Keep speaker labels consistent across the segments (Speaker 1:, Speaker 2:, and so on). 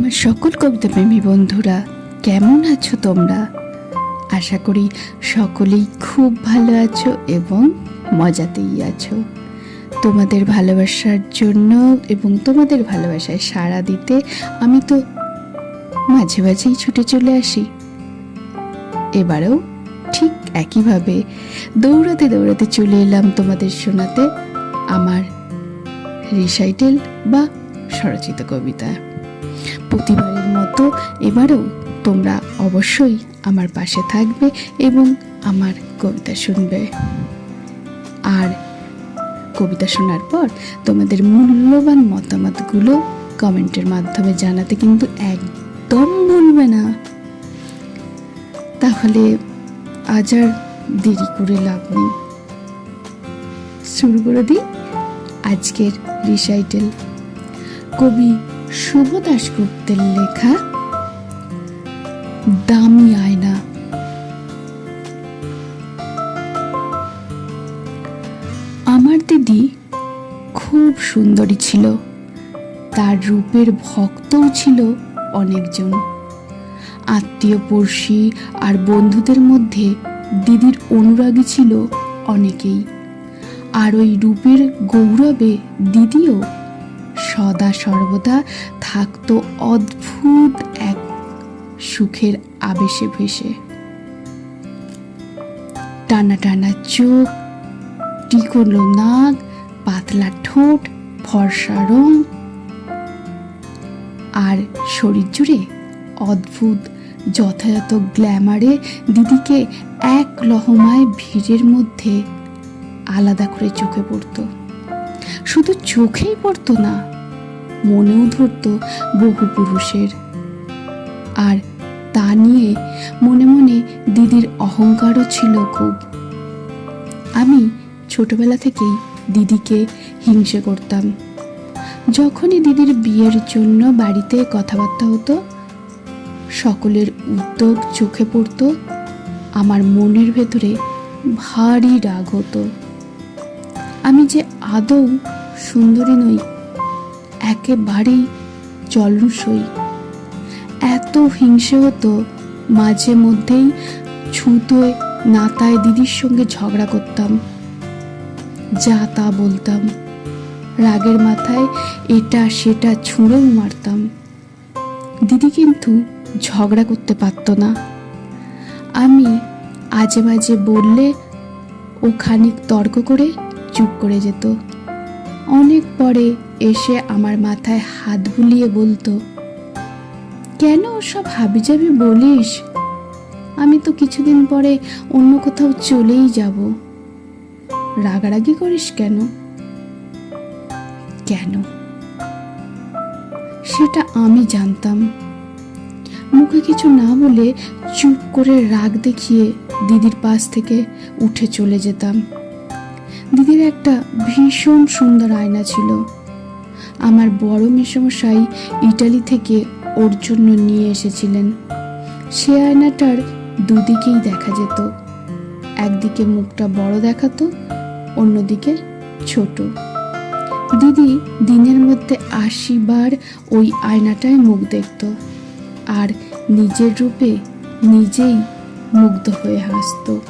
Speaker 1: আমার সকল কবিতা প্রেমী বন্ধুরা, কেমন আছো তোমরা? আশা করি সকলেই খুব ভালো আছো এবং মজাতেই আছো। তোমাদের ভালোবাসার জন্য এবং তোমাদের ভালোবাসায় সাড়া দিতে আমি তো মাঝে মাঝেই ছুটে চলে আসি। এবারেও ঠিক একইভাবে দৌড়াতে দৌড়াতে চলে এলাম তোমাদের শোনাতে আমার রিসাইটেল বা স্বরচিত কবিতা। প্রতিবারের মতো এবারেও তোমরা অবশ্যই আমার পাশে থাকবে এবং আমার কবিতা শুনবে। আর কবিতা শোনার পর তোমাদের মূল্যবান মতামতগুলো কমেন্টের মাধ্যমে জানাতে কিন্তু একদম ভুলবে না। তাহলে আজ আর দেরি করে লাভ নেই। শুরু করে দিই আজকের রিসাইটেল কবি শুভ দাশগুপ্তের লেখা দামি আয়না। আমার দিদি খুব সুন্দরী ছিল। তার রূপের ভক্তও ছিল অনেকজন। আত্মীয় পড়শি আর বন্ধুদের মধ্যে দিদির অনুরাগী ছিল অনেকেই। আর ওই রূপের গৌরবে দিদিও সদা সর্বদা থাকতো অদ্ভুত এক সুখের আবেশে ভেসে। টানা টানা চোখ টিকলো নাক, পাতলা ঠোঁট, ফর্সা রং। আর শরীর জুড়ে অদ্ভুত, যথাযথ গ্ল্যামারে দিদিকে এক লহমায় ভিড়ের মধ্যে আলাদা করে চোখে পড়তো। শুধু চোখেই পড়তো না মনেও ধরতো বহু পুরুষের। আর তা নিয়ে মনে মনে দিদির অহংকারও ছিল খুব। আমি ছোটবেলা থেকেই দিদিকে হিংসে করতাম। যখনই দিদির বিয়ের জন্য বাড়িতে কথাবার্তা হতো, সকলের উদ্যোগ চোখে পড়তো, আমার মনের ভেতরে ভারী রাগ হতো। আমি যে আদৌ সুন্দরী নই একেবারেই জলসই এত হিংসে হতো মাঝে মধ্যেই ছুতোয় নাতায় দিদির সঙ্গে ঝগড়া করতাম। যা তা বলতাম। রাগের মাথায় এটা সেটা ছুঁড়েও মারতাম। দিদি কিন্তু ঝগড়া করতে পারত না। আমি আজে বাজে বললে ও খানিক তর্ক করে চুপ করে যেত। অনেক পরে এসে আমার মাথায় হাত বুলিয়ে বলতো, কেন সব হাবিজাবি বলিস? আমি তো কিছুদিন পরে অন্য কোথাও চলেই যাব। রাগারাগি করিস কেন? কেন? সেটা আমি জানতাম। মুখে কিছু না বলে চুপ করে রাগ দেখিয়ে দিদির পাশ থেকে উঠে চলে যেতাম। দিদির একটা ভীষণ সুন্দর আয়না ছিল। আমার বড় মেসমশাই ইটালি থেকে ওর জন্য নিয়ে এসেছিলেন। সে আয়নাটার দুদিকেই দেখা যেত। একদিকে মুখটা বড় দেখাতো, অন্যদিকে ছোট। দিদি দিনের মধ্যে আশি বার ওই আয়নাটায় মুখ দেখত আর নিজের রূপে নিজেই মুগ্ধ হয়ে হাসতো।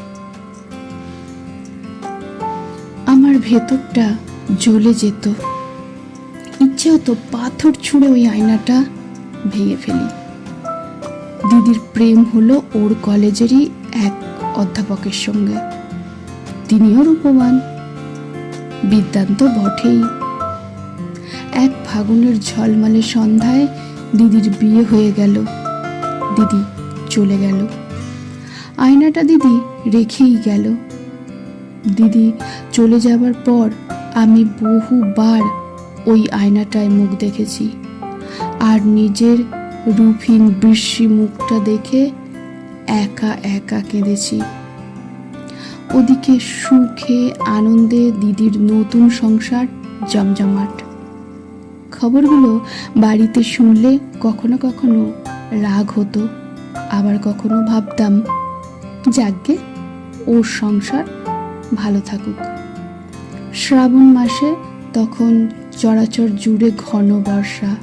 Speaker 1: আমার ভেতরটা জ্বলে যেত। হতো পাথর ছুঁড়ে ওই আয়নাটা ভেঙে ফেলি। দিদির প্রেম হলো ওর কলেজেরই এক অধ্যাপকের সঙ্গে। তিনিও রূপবান। বিদ্যান্ত বটেই। এক ফাগুনের ঝলমলে সন্ধ্যায় দিদির বিয়ে হয়ে গেল। দিদি চলে গেল। আয়নাটা দিদি রেখেই গেল। দিদি চলে যাবার পর আমি বহুবার ওই আয়নাটায় মুখ দেখেছি। আর নিজের রুফিন বৃষ্টি মুখটা দেখে একা একা কেঁদেছি। ওদিকে সুখে আনন্দে দিদির নতুন সংসার জমজমাট। খবরগুলো বাড়িতে শুনলে কখনো কখনো রাগ হতো, আবার কখনো ভাবতাম যাগ্গে ওর সংসার ভালো থাকুক। শ্রাবণ মাসে তখন চরাচর জুড়ে ঘন বর্ষা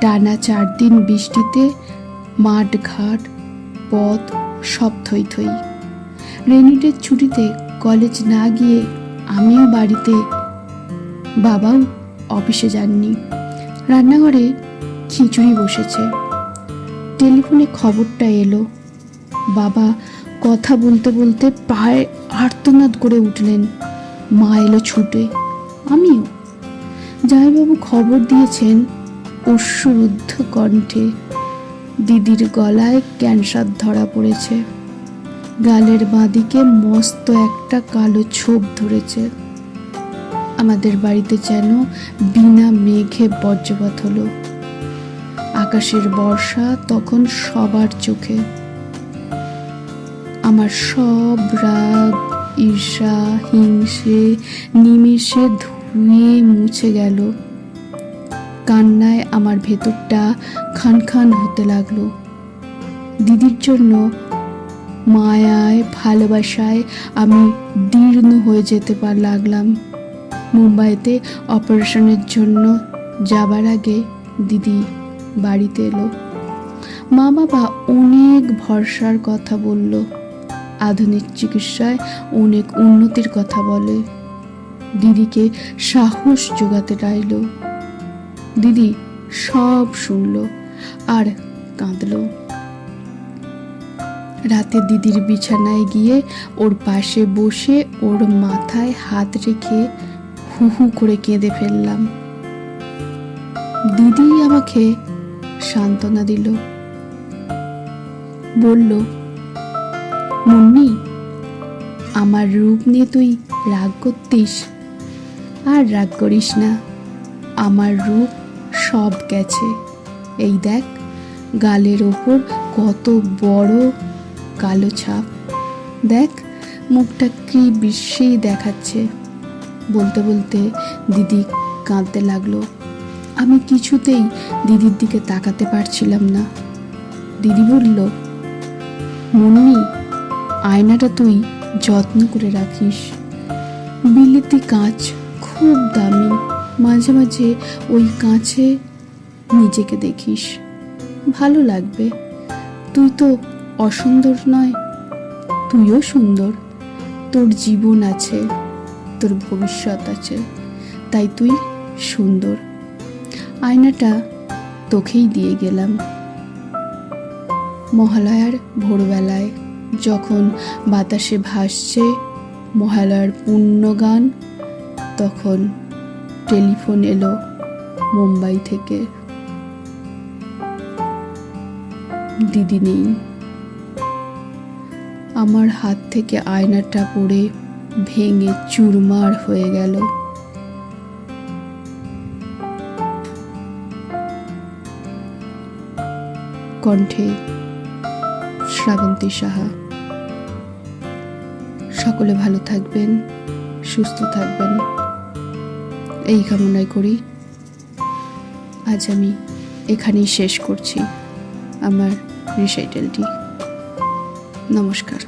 Speaker 1: টানা চার দিন বৃষ্টিতে মাঠ ঘাট, পথ সব থই থই। রেনিডের ছুটিতে কলেজ না গিয়ে আমিও বাড়িতে, বাবাও অফিসে যাননি। রান্নাঘরে খিচুড়ি বসেছে। টেলিফোনে খবরটা এলো। বাবা কথা বলতে বলতে পায়ে আর্তনাদ করে উঠলেন। মা এলো ছুটে। আমিও জামাইবাবু খবর দিয়েছেন অশ্রুদ্ধ কণ্ঠে। দিদির গলায় ক্যান্সার ধরা পড়েছে। গালের বাঁদিকে মস্ত একটা কালো ছোপ ধরেছে। আমাদের বাড়িতে যেন বিনা মেঘে বজ্রপাত হলো। আকাশের বর্ষা তখন সবার চোখে। আমার সব রাগ, ঈর্ষা, হিংসে, নিমেষে ধুয়ে মুছে গেল। কান্নায় আমার ভেতরটা খান খান হতে লাগল। দিদির জন্য মায়ায়, ভালোবাসায় আমি দীর্ণ হয়ে যেতে পার লাগলাম। মুম্বাইতে অপারেশনের জন্য যাবার আগে দিদি বাড়িতে এলো। মা বাবা অনেক ভরসার কথা বলল। আধুনিক চিকিৎসায় অনেক উন্নতির কথা বলে। দিদিকে সাহস জোগাতে চাইল। দিদি সব শুনলো আর কাঁদলো। রাতে দিদির বিছানায় গিয়ে ওর পাশে বসে ওর মাথায় হাত রেখে হু হু করে কেঁদে ফেললাম। দিদি আমাকে সান্ত্বনা দিল। বলল, মুন্নি, আমার রূপ নিয়ে তুই রাগ করতিস? আর রাগ করিস না। আমার রূপ সব গেছে। এই দেখ, গালের ওপর কত বড় কালো ছাপ। দেখ, মুখটা কি বিশ্বেই দেখাচ্ছে। বলতে বলতে দিদি কাঁদতে লাগল। আমি কিছুতেই দিদির দিকে তাকাতে পারছিলাম না। দিদি বলল, মুন্নি, আয়নাটা তুই যত্ন করে রাখিস। বিলিতি কাঁচ খুব দামি। মাঝে মাঝে ওই কাঁচে নিজেকে দেখিস। ভালো লাগবে। তুই তো অসুন্দর নয়। তুইও সুন্দর। তোর জীবন আছে, তোর ভবিষ্যৎ আছে, তাই তুই সুন্দর। আয়নাটা তোকেই দিয়ে গেলাম। মহালয়ার ভোরবেলায় যখন বাতাসে ভাসছে মহালয়ার পুণ্যগান তখন টেলিফোন এলো মুম্বাই থেকে। দিদি নেই। আমার হাত থেকে আয়নাটা পড়ে ভেঙে চুরমার হয়ে গেল। কণ্ঠে শ্রাবন্তী সাহা, সকলে ভালো থাকবেন, সুস্থ থাকবেন। এই কামনাই করি। আজ আমি এখানেই শেষ করছি আমার রিসাইটেলটি নমস্কার।